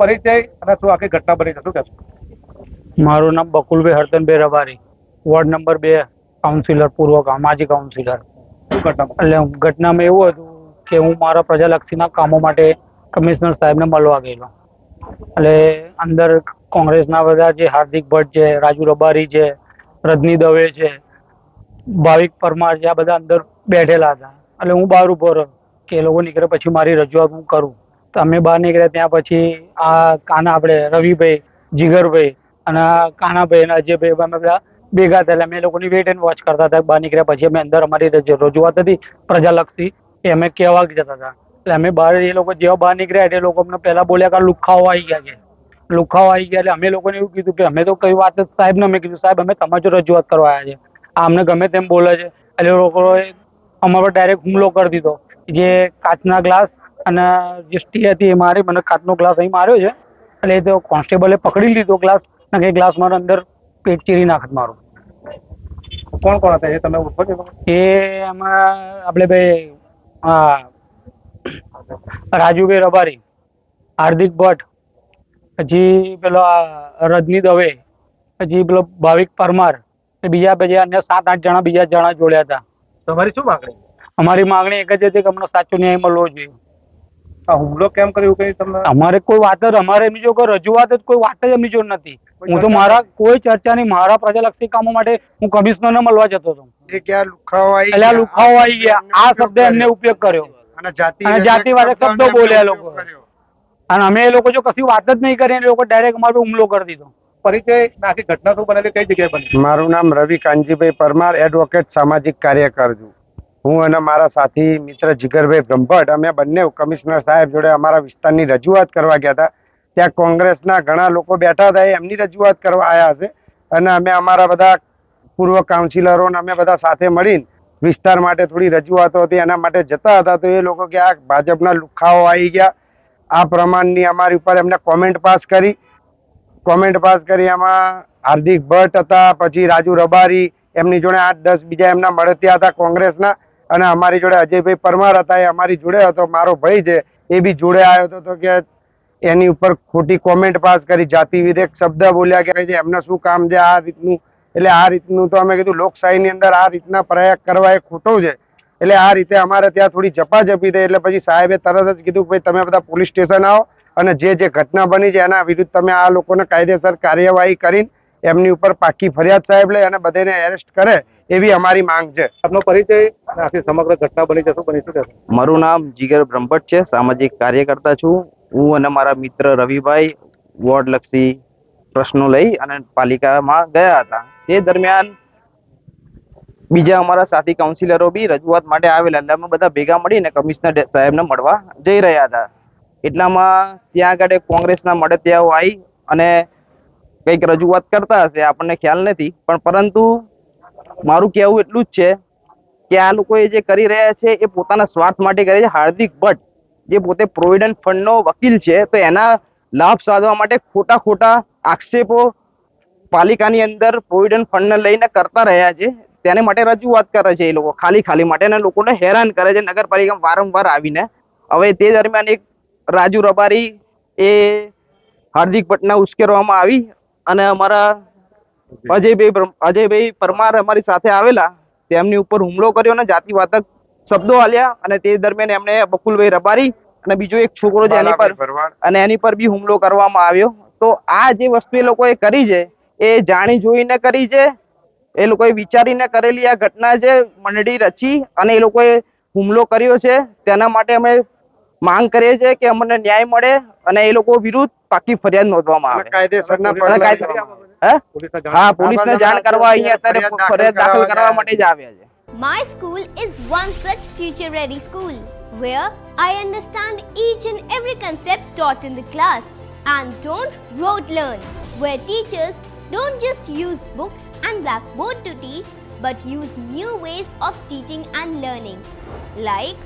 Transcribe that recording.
પરિચય અને શું આખી ઘટના બની છે? શું કહેશો? મારું નામ બકુલભાઈ હરતનભાઈ રબારી. વોર્ડ નંબર બે કાઉન્સિલર પૂર્વ માજી કાઉન્સિલર. એટલે ઘટનામાં એવું હતું કે હું મારા પ્રજાલક્ષીના કામો માટે કમિશનર સાહેબને મળવા ગયેલો. એટલે અંદર કોંગ્રેસના બધા જે હાર્દિક ભટ્ટ છે રાજુ રબારી છે રજની દવે છે ભાવિક પરમાર છે આ બધા અંદર બેઠેલા હતા. એટલે હું બહાર ઊભો રહ્યો કે એ લોકો નીકળે પછી મારી રજૂઆત હું કરું. તો અમે બહાર નીકળ્યા ત્યાં પછી આ કાના આપણે, રવિભાઈ, જીગરભાઈ અને કાનાભાઈ અને અજયભાઈ અમે બધા ભેગા થયેલા. અમે લોકોની વેટ એન્ડ વોચ કરતા હતા. બહાર નીકળ્યા પછી અમે અંદર અમારી રજૂ- રજૂઆત હતી પ્રજાલક્ષી એ અમે કહેવા જતા હતા. એટલે અમે બહાર એ લોકો જેવા બહાર નીકળ્યા એટલે લોકો અમને પહેલાં બોલ્યા કે લુખાઓ આવી ગયા છે. લુખાઓ આવી ગયા એટલે અમે લોકોને એવું કીધું કે અમે તો કઈ વાત સાહેબ સાહેબને અમે કીધું, સાહેબ, અમે તમારી રજૂઆત કરવા આવ્યા છે આ અમને ગમે તેમ બોલે છે. એટલે લોકોએ અમારા પર ડાયરેક્ટ હુમલો કરી દીધો જે કાચના ગ્લાસ અને જે સ્ટી હતી એ મારી મને કાચનો ગ્લાસ અહીં માર્યો છે. એટલે એ તો કોન્સ્ટેબલે પકડી લીધો ગ્લાસ અને એ ગ્લાસ મારા અંદર પેટ ચીરી નાખત મારું. કોણ કોણ હતા એ તમે ઓળખો એ એમાં આપણે ભાઈ હા રાજુભાઈ રબારી હાર્દિક ભટ્ટ પછી પેલો આ રજની દવે પછી પેલો ભાવિક પરમાર એ બીજા પછી અન્ય સાત આઠ જણા બીજા જણા જોડ્યા હતા. તમારી શું માંગણી? અમારી માંગણી એક જ હતી કે અમને સાચો ન્યાય મળવો જોઈએ. આ હુમલો કેમ કર્યો કઈ તમને? અમારે કોઈ વાત જ અમારે એમની જો રજૂઆત જ કોઈ વાત જ એમની જોડે નથી. હું તો મારા કોઈ ચર્ચા નહીં. મારા પ્રજાલક્ષી કામો માટે હું કમિશનરને મળવા જતો હતો. લુખાઓ આવી એટલે ગયા. લુખાઓ આવી ગયા. આ શબ્દ એમને ઉપયોગ કર્યો. અને જાતિ અને જાતિવાચક શબ્દો બોલ્યા લોકો. અને અમે એ લોકો જો કશી વાત જ નહીં કરી એ લોકો ડાયરેક્ટ અમારા હુમલો કરી દીધો. પરિચય આખી ઘટના શું બનેલી? કઈ જગ્યાએ બની મારું નામ રવિ કાનજીભાઈ પરમાર એડવોકેટ સામાજિક કાર્યકર છું. હું અને મારા સાથી મિત્ર જીગરભાઈ બ્રહ્મભટ્ટ અમે બંને કમિશનર સાહેબ જોડે અમારા વિસ્તારની રજૂઆત કરવા ગયા હતા. ત્યાં કોંગ્રેસના ઘણા લોકો બેઠા હતા એમની રજૂઆત કરવા આવ્યા છે અને અમે અમારા બધા પૂર્વ કાઉન્સિલરોને અમે બધા સાથે મળીને વિસ્તાર માટે થોડી રજૂઆતો હતી, એના માટે જતા હતા. તો એ લોકો કે આ ભાજપના લુખાઓ આવી ગયા. આ પ્રમાણની અમારી ઉપર એમને કોમેન્ટ પાસ કરી. કોમેન્ટ પાસ કરી એમાં હાર્દિક ભટ્ટ હતા, પછી રાજુ રબારી, એમની જોડે આઠ દસ બીજા એમના મળતિયા હતા કોંગ્રેસના. અને અમારી જોડે અજયભાઈ પરમાર હતા, એ અમારી જોડે હતો, મારો ભાઈ છે, એ બી જોડે આવ્યો હતો, તો કે એની ઉપર ખોટી કોમેન્ટ પાસ કરી, જાતિ વિધેક શબ્દ બોલ્યા કે એમને શું કામ છે આ રીતનું? એટલે આ રીતનું તો અમે કીધું, લોકશાહીની અંદર આ રીતના પ્રયાગ કરવા એ ખોટો છે. એટલે આ રીતે અમારે ત્યાં થોડી ઝપાઝપી થઈ, એટલે પછી સાહેબે તરત જ કીધું, ભાઈ, તમે બધા પોલીસ સ્ટેશન આવો અને જે જે ઘટના બની છે, એના વિરુદ્ધ તમે આ લોકોને કાયદેસર કાર્યવાહી કરીને એમની ઉપર પાકી ફરિયાદ સાહેબ લે અને બધાને એરેસ્ટ કરે એવી અમારી માંગ છે. આપનો પરિચય આખી સમગ્ર ઘટના બની જશે બની શું મારું નામ જીગર બ્રહ્મભટ્ટ છે સામાજિક કાર્યકર્તા છું. હું અને મારા મિત્ર રવિભાઈ વોર્ડ લક્ષી પ્રશ્નો લઈ અને પાલિકામાં ગયા હતા. તે દરમિયાન બીજા અમારા સાથી કાઉન્સિલરો બી રજૂઆત માટે આવેલા એટલે અમે બધા ભેગા મળીને કમિશનર સાહેબને મળવા જઈ રહ્યા હતા. એટલામાં ત્યાં આગળ કોંગ્રેસના મળતિયાઓ આવી અને કંઈક રજૂઆત કરતા હશે, આપણને ખ્યાલ નથી. પણ પરંતુ મારું કહેવું એટલું જ છે કે આ લોકો જે કરી રહ્યા છે, એ પોતાના સ્વાર્થ માટે કરે છે. હાર્દિક ભટ્ટ, જે પોતે પ્રોવિડન્ટ ફંડનો વકીલ છે, તો એના લાભ સાધવા માટે ખોટા ખોટા આક્ષેપો પાલિકાની અંદર પ્રોવિડન્ટ ફંડને લઈને કરતા રહ્યા છે. તેને માટે રજૂઆત કરે છે એ લોકો, ખાલી ખાલી માટે અને લોકોને હેરાન કરે છે નગરપાલિકામાં વારંવાર આવીને. હવે તે દરમિયાન એક રાજુ રબારી એ હાર્દિક ભટ્ટના ઉશ્કેરવામાં આવી અને અમારા અજયભાઈ અજયભાઈ પરમાર અમારી સાથે આવેલા. તેમની ઉપર હુમલો કર્યો અને જાતિવાદક શબ્દો હાલ્યા અને તે દરમિયાન એમણે બકુલભાઈ રબારી અને બીજો એક છોકરો છે એની પર અને એની પર બી હુમલો કરવામાં આવ્યો. તો આ જે વસ્તુ એ લોકોએ કરી છે એ જાણી જોઈને કરી છે એ લોકોએ વિચારીને કરેલી આ ઘટના છે મંડળી રચી અને એ લોકોએ હુમલો કર્યો છે. તેના માટે અમે માંગ કરીએ છીએ કે અમને ન્યાય મળે અને એ લોકો વિરુદ્ધ પાકી ફરિયાદ નોંધવામાં આવે કાયદેસરના. હે? પોલીસને જાણ કરવા અહીંયા અત્યારે ફરિયાદ દાખલ કરવા માટે જ આવ્યા છે My school is one such future ready school where I understand each and every concept taught in the class and don't rote learn, where teachers don't just use books and blackboard to teach but use new ways of teaching and learning like